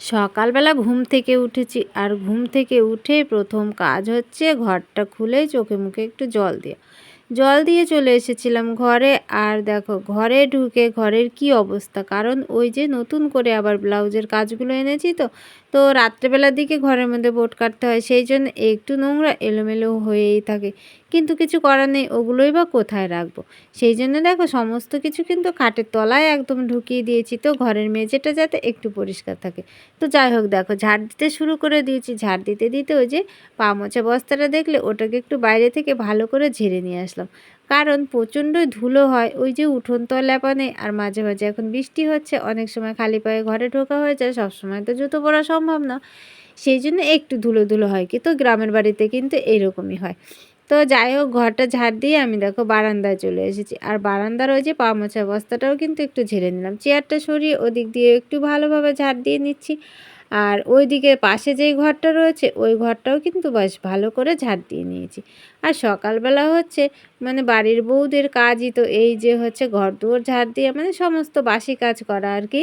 সকালবেলা ঘুম থেকে উঠেছি আর ঘুম থেকে উঠে প্রথম কাজ হচ্ছে ঘরটা খুলে চোখে মুখে একটু জল দেওয়া জল দিয়ে চলে এসেছিলাম ঘরে আর দেখো ঘরে ঢুকে ঘরের কি অবস্থা? কারণ ওই যে নতুন করে আবার ব্লাউজের কাজগুলো এনেছি তো তো রাত্রেবেলার দিকে ঘরের মধ্যে বোট কাটতে হয়। সেই জন্য একটু নোংরা এলোমেলো হয়েই থাকে। কিন্তু কিছু করার নেই, ওগুলোই বা কোথায় রাখব? সেই জন্য দেখো সমস্ত কিছু কিন্তু খাটের তলায় একদম ঢুকিয়ে দিয়েছি তো, ঘরের মেঝেটা যাতে একটু পরিষ্কার থাকে। তো যাই হোক দেখো, ঝাড় দিতে শুরু করে দিয়েছি। ঝাড় দিতে দিতে ওই যে পা মোছা বস্তাটা দেখলে ওটাকে একটু বাইরে থেকে ভালো করে ঝেড়ে নিয়ে আসলাম। কারণ প্রচণ্ডই ধুলো হয়, ওই যে উঠোন তো লেপানে আর মাঝে মাঝে এখন বৃষ্টি হচ্ছে, অনেক সময় খালি পায়ে ঘরে ঢোকা হয়ে যায়, সবসময় তো জুতো পরা সম্ভব না। সেই জন্য একটু ধুলো ধুলো হয় কি তো গ্রামের বাড়িতে কিন্তু এরকমই হয়। তো যাই হোক, ঘরটা ঝাড় দিয়ে আমি দেখো বারান্দায় চলে এসেছি। আর বারান্দার ওই যে পা মোছা বস্তাটাও কিন্তু একটু ঝেড়ে নিলাম। চেয়ারটা সরিয়ে ওদিক দিয়ে একটু ভালোভাবে ঝাড় দিয়ে নিচ্ছি। আর ওই দিকে পাশে যেই ঘরটা রয়েছে, ওই ঘরটাও কিন্তু বেশ ভালো করে ঝাড় দিয়ে নিয়েছি। আর সকালবেলা হচ্ছে মানে বাড়ির বউদের কাজই তো এই যে হচ্ছে ঘর দুয়ার ঝাড় দিয়ে মানে সমস্ত বাসি কাজ করা আর কি।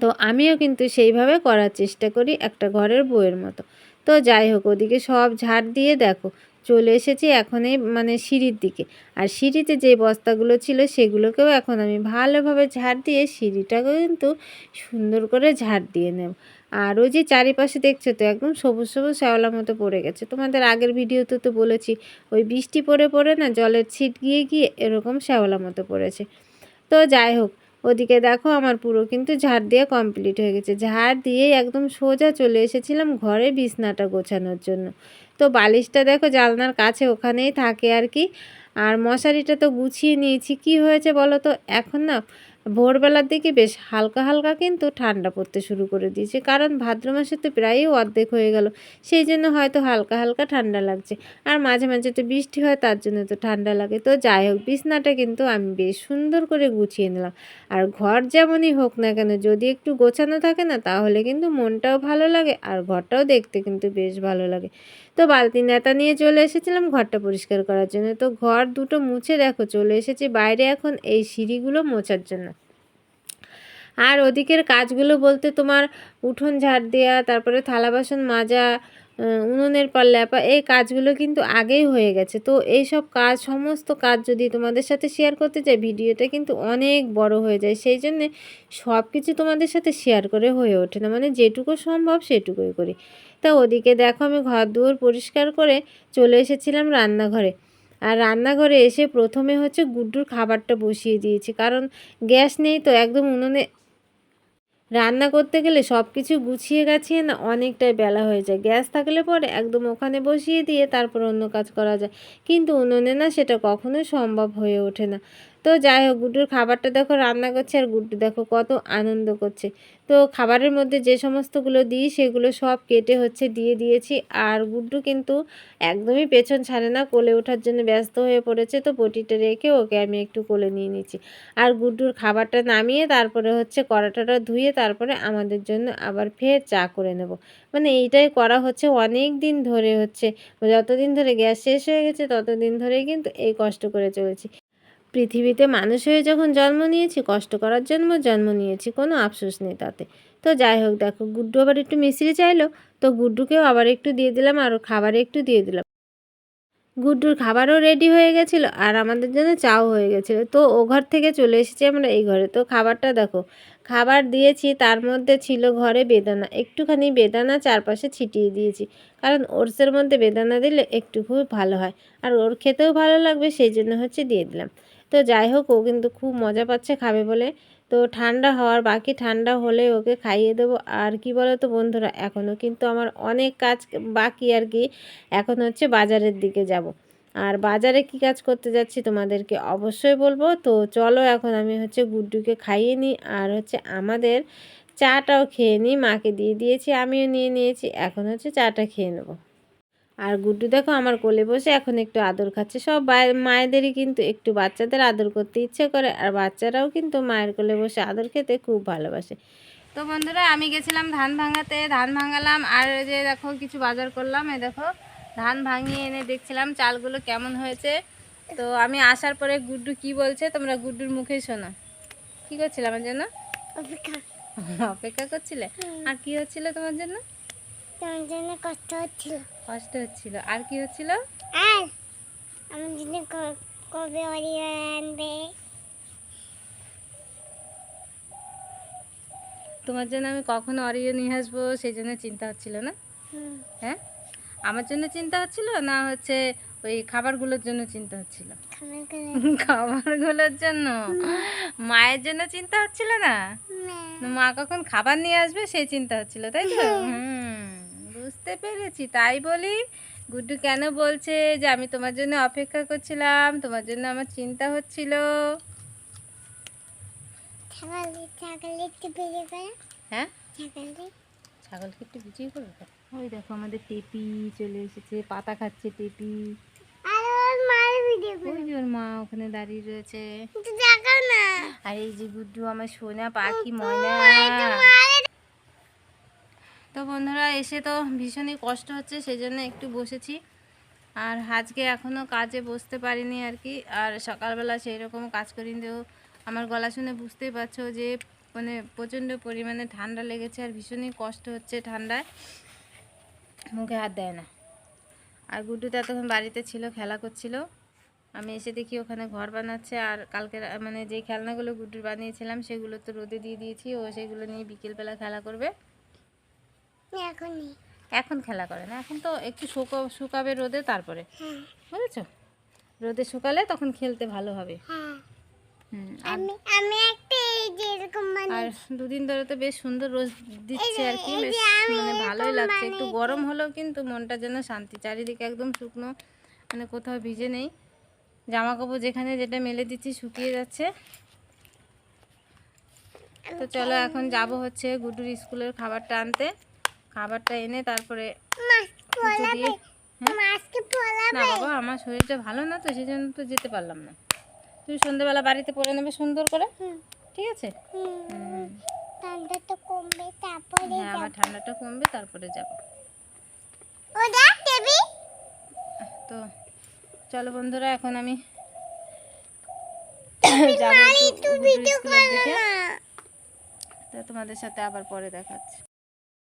তো আমিও কিন্তু সেইভাবে করার চেষ্টা করি একটা ঘরের বউয়ের মতো। তো যাই হোক, ওদিকে সব ঝাড় দিয়ে দেখো চলে এসেছি এখন এই মানে সিঁড়ির দিকে। আর সিঁড়িতে যে বস্তাগুলো ছিল সেগুলোকেও এখন আমি ভালোভাবে ঝাড় দিয়ে সিঁড়িটাকেও কিন্তু সুন্দর করে ঝাড় দিয়ে নেব। আর ওই যে চারিপাশে দেখছ তো একদম সবুজ সবুজ শ্যাওলা মতো পড়ে গেছে। তোমাদের আগের ভিডিওতে তো বলেছি, ওই বৃষ্টি পড়ে পড়ে না জলের ছিট গিয়ে গিয়ে এরকম শ্যাওলা মতো পড়েছে। তো যাই হোক ওদিকে দেখো আমার পুরো কিন্তু ঝাড় দিয়ে কমপ্লিট হয়ে গেছে। ঝাড় দিয়ে একদম সোজা চলে এসেছিলাম ঘরে বিছনাটা গোছানোর জন্য। তো বালিশটা দেখো জালনার কাছে ওখানেই থাকে আর কি। আর মশারিটা তো গুছিয়ে নিয়েছি। কি হয়েছে বলো তো? এখন না ভোরবেলার দিকে বেশ হালকা হালকা কিন্তু ঠান্ডা পড়তে শুরু করে দিয়েছে। কারণ ভাদ্র মাসে তো প্রায়ই অর্ধেক হয়ে গেল। সেই জন্য হয়তো হালকা হালকা ঠান্ডা লাগছে। আর মাঝে মাঝে তো বৃষ্টি হয়, তার জন্য তো ঠান্ডা লাগে। তো যাই হোক, বিছনাটা কিন্তু আমি বেশ সুন্দর করে গুছিয়ে নিলাম। আর ঘর যেমনই হোক না কেন, যদি একটু গোছানো থাকে না, তাহলে কিন্তু মনটাও ভালো লাগে আর ঘরটাও দেখতে কিন্তু বেশ ভালো লাগে। তো বালতি নেতা নিয়ে চলে এসেছিলাম ঘরটা পরিষ্কার করার জন্য। তো ঘর দুটো মুছে দেখো, চলে এসেছি বাইরে এখন এই সিঁড়িগুলো মোছার জন্য। আর ওদিকের কাজগুলো বলতে তোমার উঠোন ঝাড় দেওয়া তারপরে থালা বাসন মাজা উনুনের পর ল্যাপা এই কাজগুলো কিন্তু আগেই হয়ে গেছে। তো এই সব কাজ, সমস্ত কাজ যদি তোমাদের সাথে শেয়ার করতে চাই, ভিডিওটা কিন্তু অনেক বড় হয়ে যায়। সেই জন্যে সব কিছু তোমাদের সাথে শেয়ার করে হয়ে ওঠে না। মানে যেটুকু সম্ভব সেটুকুই করি। তা ওদিকে দেখো আমি ঘর দুয়ার পরিষ্কার করে চলে এসেছিলাম রান্নাঘরে। আর রান্নাঘরে এসে প্রথমে হচ্ছে গুড্ডুর খাবারটা বসিয়ে দিয়েছি। কারণ গ্যাস নেই তো একদম উনুনে রান্না করতে গেলে সব কিছু গুছিয়ে গাছিয়ে না অনেকটাই বেলা হয়ে যায়। গ্যাস থাকলে পরে একদম ওখানে বসিয়ে দিয়ে তারপর অন্য কাজ করা যায়। কিন্তু উনুনে না সেটা কখনোই সম্ভব হয়ে ওঠে না। তো যাই হোক, গুড্ডুর খাবারটা দেখো রান্না করছে আর গুড্ডু দেখো কত আনন্দ করছে। তো খাবারের মধ্যে যে সমস্তগুলো দিই, সেগুলো সব কেটে হচ্ছে দিয়ে দিয়েছি। আর গুড্ডু কিন্তু একদমই পেছন ছাড়ে না, কোলে ওঠার জন্য ব্যস্ত হয়ে পড়েছে, তো পটিটা রেখে ওকে আমি একটু কোলে নিয়ে নিচ্ছি। আর গুড্ডুর খাবারটা নামিয়ে তারপরে হচ্ছে কড়াটাটা ধুয়ে তারপরে আমাদের জন্য আবার ফের চা করে নেব। মানে এইটাই করা হচ্ছে অনেক দিন ধরে হচ্ছে। যতদিন ধরে গ্যাস শেষ হয়ে গেছে, ততদিন ধরেই কিন্তু এই কষ্ট করে চলেছি। পৃথিবীতে মানুষ হয়ে যখন জন্ম নিয়েছি, কষ্ট করার জন্য জন্ম নিয়েছি, কোনো আফসোস নেই তাতে। তো যাই হোক, দেখো, গুড্ডু আবার একটু মিশ্রি চাইলো, তো গুড্ডুকেও আবার একটু দিয়ে দিলাম আর খাবারে একটু দিয়ে দিলাম। গুড্ডুর খাবারও রেডি হয়ে গেছিল, আর আমাদের জন্য চাও হয়ে গেছিল। তো ও ঘর থেকে চলে এসেছি আমরা এই ঘরে। তো খাবারটা দেখো, খাবার দিয়েছি, তার মধ্যে ছিল ঘরে বেদানা। একটুখানি বেদানা চারপাশে ছিটিয়ে দিয়েছি, কারণ ওটসের মধ্যে বেদানা দিলে একটু খুব ভালো হয়। আর ওর খেতেও ভালো লাগবে, সেই জন্য হচ্ছে দিয়ে দিলাম। তো যাই হোক, ও কিন্তু খুব মজা পাচ্ছে খাবে বলে। তো ঠান্ডা হওয়ার বাকি ঠান্ডা হলে ওকে খাইয়ে দেবো। আর কি বলো তো বন্ধুরা এখনও কিন্তু আমার অনেক কাজ বাকি আর কি। এখন হচ্ছে বাজারের দিকে যাব। আর বাজারে কি কাজ করতে যাচ্ছি তোমাদেরকে অবশ্যই বলব। তো চলো এখন আমি হচ্ছে গুড্ডুকে খাইয়ে নিই। আর হচ্ছে আমাদের চাটাও খেয়ে নিই। মাকে দিয়ে দিয়েছি, আমিও নিয়ে নিয়েছি। এখন হচ্ছে চাটা খেয়ে নেব। আর গুড্ডু দেখো আমার কোলে বসে এখন একটু আদর খাচ্ছে। সব মায়েদেরই কিন্তু একটু বাচ্চাদের আদর করতে ইচ্ছে করে আর বাচ্চারাও কিন্তু মায়ের কোলে বসে আদর খেতে খুব ভালোবাসে। তো বন্ধুরা আমি গেছিলাম ধান ভাঙাতে ধান ভাঙালাম আর যে দেখো কিছু বাজার করলাম এই দেখো ধান ভাঙিয়ে এনে দেখছিলাম চালগুলো কেমন হয়েছে। তো আমি আসার পরে গুড্ডু কি বলছে তোমরা গুড্ডুর মুখে শোনো। কি করছিলাম আমার জন্য? অপেক্ষা। করছিলে? আর কি হচ্ছিল তোমার জন্য? তোমার জন্য কষ্ট হচ্ছিল। কষ্ট হচ্ছিল। আর কি হচ্ছিল? আর আমার জন্য কবে অরিও আনবে? তোমার জন্য আমি কখন অরিও নিয়ে আসব সেই জন্য চিন্তা হচ্ছিল না? হ্যাঁ? আমার জন্য চিন্তা হচ্ছিল না হচ্ছে ওই খাবারগুলোর জন্য চিন্তা হচ্ছিল? খাবারগুলোর জন্য? মায়ের জন্য চিন্তা হচ্ছিল না, মা কখন খাবার নিয়ে আসবে সেই চিন্তা হচ্ছিল তাই তো? হুম। বুঝতে পেরেছি তাই বলি? গুড্ডু কেন বলছে যে আমি তোমার জন্য অপেক্ষা করছিলাম? তোমার জন্য আমার চিন্তা হচ্ছিল। হ্যাঁ? ছাগলকে। একটু বুঝিয়ে করব ওই দেখো আমাদের টেপি চলে এসেছে পাতা খাচ্ছে টেপি। ওর মা ওখানে দাঁড়িয়ে রয়েছে। আর এই যে গুড্ডু আমার সোনা পাখি ময়না। তো বন্ধুরা, এসে তো ভীষণই কষ্ট হচ্ছে সেই জন্য একটু বসেছি। আর আজকে এখনও কাজে বসতে পারিনি আর কি। আর সকালবেলা সেই রকম কাজ করিনি, তো আমার গলা শুনে বুঝতেই পারছ যে মানে প্রচণ্ড পরিমাণে ঠান্ডা লেগেছে আর ভীষণই কষ্ট হচ্ছে ঠান্ডায়। মুখে হাত দেয় না। আর গুড্ডু তো এতক্ষণ বাড়িতে ছিল, খেলা করছিল। আমি এসে দেখি ওখানে ঘর বানাচ্ছে, আর কালকে মানে যে খেলনাগুলো গুড্ডুর বানিয়েছিলাম, সেগুলো তো রোদে দিয়ে দিয়েছি, ও সেগুলো নিয়ে বিকেলবেলা খেলা করবে। এখনই। এখন খেলা করে না এখন তো একটু শুকো শুকাবে রোদে তারপরে। হ্যাঁ। বুঝেছ? রোদে শুকালে তখন খেলতে ভালো হবে। হ্যাঁ। আর আমি আমি একটা এই যে এরকম মানে আর দুদিন ধরে তো বেশ সুন্দর রোদ দিচ্ছে আর কি বেশ মানে ভালোই লাগছে। একটু গরম হলেও কিন্তু মনটা যেন শান্তি চারিদিকে একদম শুকনো মানে কোথাও ভিজে নেই। জামা কাপড় যেখানে যেটা মেলে দিচ্ছি শুকিয়ে যাচ্ছে। তো চলো এখন যাব হচ্ছে গুডুর স্কুলের খাবারটা আনতে। খাবারটা এনে তারপরে হ্যাঁ? না বাবা আমার শরীরটা ভালো না তো সেই জন্য তো যেতে পারলাম না। তুমি সন্ধ্যেবেলা বাড়িতে পরে নেবে সুন্দর করে ঠিক আছে? হুম। হুম। ঠান্ডা তো কমবে তারপরে হ্যাঁ আমার ঠান্ডাটা কমবে তারপরে যাব। তো চলো বন্ধুরা এখন আমি যাব তোমাদের সাথে আবার পরে দেখাচ্ছি।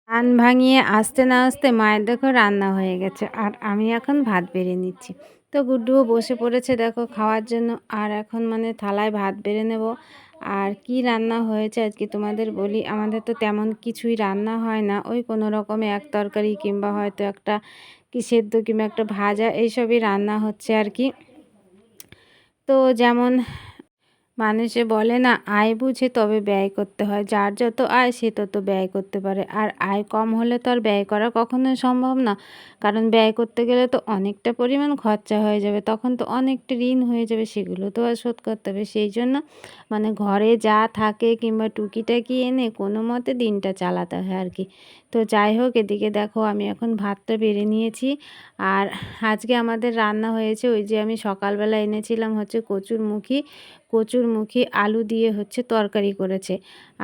ধান ভাঙিয়ে আসতে না আসতে মায়ের দেখো রান্না হয়ে গেছে। আর আমি এখন ভাত বেড়ে নিচ্ছি। তো গুড্ডুও বসে পড়েছে দেখো খাওয়ার জন্য। আর এখন মানে থালায় ভাত বেড়ে নেব। আর কি রান্না হয়েছে আজকে তোমাদের বলি? আমাদের তো তেমন কিছুই রান্না হয় না। ওই কোনো রকমে এক তরকারি কিংবা হয়তো একটা কি সেদ্ধ কিংবা একটা ভাজা, এইসবই রান্না হচ্ছে আর কি। তো যেমন মানুষে বলে না, আয় বুঝে তবে ব্যয় করতে হয়। যার যত আয়, সে তত ব্যয় করতে পারে। আর আয় কম হলে তো আর ব্যয় করা কখনোই সম্ভব না। কারণ ব্যয় করতে গেলে তো অনেকটা পরিমাণ খরচা হয়ে যাবে। তখন তো অনেকটা ঋণ হয়ে যাবে, সেগুলো তো আর শোধ করতে হবে। সেই জন্য মানে ঘরে যা থাকে কিংবা টুকিটাকি এনে কোনো মতে দিনটা চালাতে হয় আর কি। তো যাই হোক, এদিকে দেখো আমি এখন ভাতটা বেড়ে নিয়েছি। আর আজকে আমাদের রান্না হয়েছে ওই যে আমি সকালবেলা এনেছিলাম হচ্ছে কচুর মুখি কচুর মুখি আলু দিয়ে হচ্ছে তরকারি করেছে।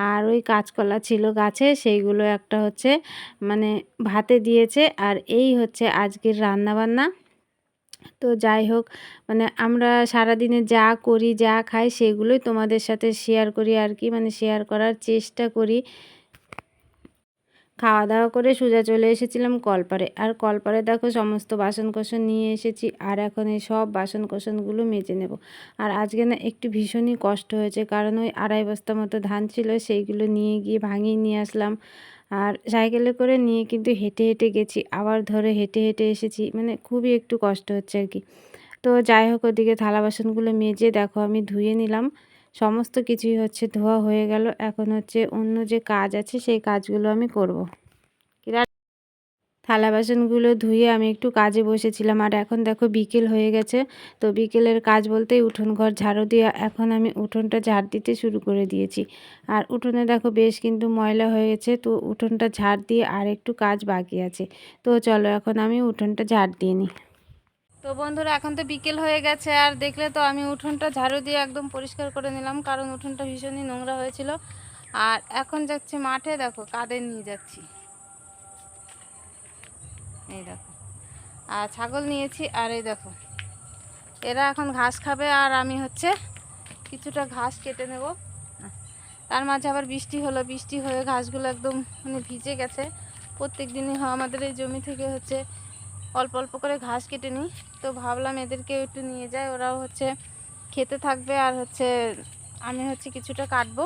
আর ওই কাঁচকলা ছিল গাছে, সেইগুলো একটা হচ্ছে মানে ভাতে দিয়েছে। আর এই হচ্ছে আজকের রান্নাবান্না। তো যাই হোক মানে আমরা সারাদিনে যা করি, যা খাই, সেগুলোই তোমাদের সাথে শেয়ার করি আর কি মানে শেয়ার করার চেষ্টা করি। খাওয়া দাওয়া করে সোজা চলে এসেছিলাম কলপারে। আর কলপারে দেখো সমস্ত বাসন কোসন নিয়ে এসেছি, আর এখন এই সব বাসন কোসনগুলো মেজে নেব। আর আজকে না একটু ভীষণই কষ্ট হয়েছে, কারণ ওই আড়াই বস্তা মতো ধান ছিল, সেইগুলো নিয়ে গিয়ে ভাঙিয়ে নিয়ে আসলাম। আর সাইকেলে করে নিয়ে কিন্তু হেঁটে হেঁটে গেছি, আবার ধরে হেঁটে হেঁটে এসেছি মানে খুবই একটু কষ্ট হচ্ছে আর কি। তো যাই হোক, ওদিকে থালা বাসনগুলো মেজে দেখো আমি ধুয়ে নিলাম। সমস্ত কিছুই হচ্ছে ধোয়া হয়ে গেল। এখন হচ্ছে অন্য যে কাজ আছে, সেই কাজগুলো আমি করব। থালা বাসনগুলো ধুয়ে আমি একটু কাজে বসেছিলাম। আর এখন দেখো বিকেল হয়ে গেছে। তো বিকেলের কাজ বলতেই উঠোন ঘর ঝাড়ু দিয়ে এখন আমি উঠোনটা ঝাড় দিতে শুরু করে দিয়েছি। আর উঠোনে দেখো বেশ কিন্তু ময়লা হয়ে গেছে তো উঠোনটা ঝাড় দিয়ে আর একটু কাজ বাকি আছে। তো চলো এখন আমি উঠোনটা ঝাড় দিয়ে নিই। তো বন্ধুরা, এখন তো বিকেল হয়ে গেছে, আর দেখলে তো আমি উঠোনটা ঝাড়ু দিয়ে একদম পরিষ্কার করে নিলাম, কারণ উঠোনটা ভীষণই নোংরা হয়েছিল। আর এখন যাচ্ছি মাঠে, দেখো, কাদের নিয়ে যাচ্ছি। এই দেখো, আর ছাগল নিয়েছি, আর এই দেখো, এরা এখন ঘাস খাবে, আর আমি হচ্ছে কিছুটা ঘাস কেটে নেব। তার মাঝে আবার বৃষ্টি হলো, বৃষ্টি হয়ে ঘাসগুলো একদম মানে ভিজে গেছে। প্রত্যেক দিনই আমাদের এই জমি থেকে হচ্ছে অল্প অল্প করে ঘাস কেটে নিই। তো ভাবলাম এদেরকে একটু নিয়ে যাই ওরাও হচ্ছে খেতে থাকবে আর হচ্ছে আমি হচ্ছে কিছুটা কাটবো।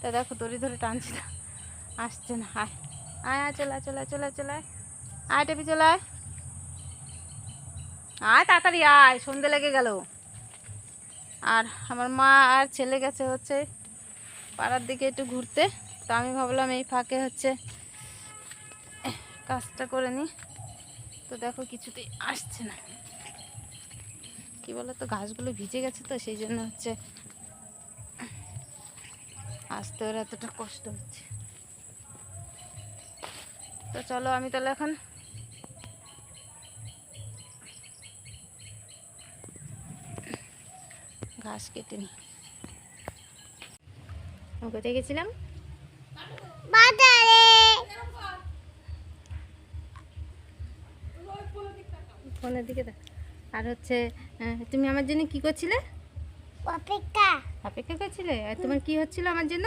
তা দেখো দড়ি ধরে টানছি না আসছে না আয়। আয় আয় চলে আয়, চলে আয়, চলে আয়, টেপি চলে আয়। আয় তাড়াতাড়ি আয় সন্ধে লেগে গেল। আর আমার মা আর ছেলে গেছে হচ্ছে পাড়ার দিকে একটু ঘুরতে। তো আমি ভাবলাম এই ফাঁকে হচ্ছে কাজটা করে নিই। তো দেখো কিছুতেই আসছে না। কি বলো তো ঘাসগুলো ভিজে গেছে তো, সেই জন্য হচ্ছে আসতে ওর এতটা কষ্ট হচ্ছে। তো চলো আমি তাহলে এখন ঘাস কেটে নিই। কোথায় গেছিলাম? বাজারে। ফোনের দিকে দেখ। আর হচ্ছে তুমি আমার জন্য কি করছিলে? অপেক্ষা। অপেক্ষা করছিলে? আর তোমার কি হচ্ছিল আমার জন্য?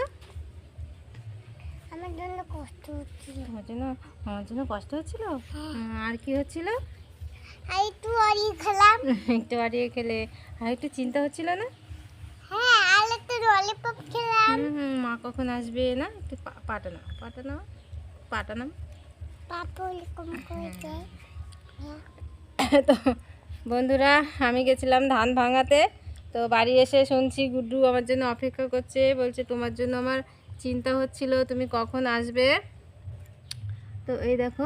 আমার জন্য কষ্ট হচ্ছিল। তোমার জন্য আমার জন্য কষ্ট হচ্ছিল? আর কি হচ্ছিল? আর একটু অরি খেলাম। একটু বাড়িয়ে খেলে। আর একটু চিন্তা হচ্ছিল না? হ্যাঁ আর একটু ললিপপ খেলাম। মা কখন আসবে না? একটু পাটা নাও পাটা নাও পাটা তো বন্ধুরা, আমি গেছিলাম ধান ভাঙাতে। তো বাড়ি এসে শুনছি গুড্ডু আমার জন্য অপেক্ষা করছে, বলছে তোমার জন্য আমার চিন্তা হচ্ছিল, তুমি কখন আসবে? তো এই দেখো,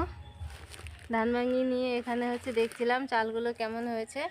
ধান ভাঙিয়ে নিয়ে এখানে হচ্ছে দেখছিলাম চালগুলো কেমন হয়েছে।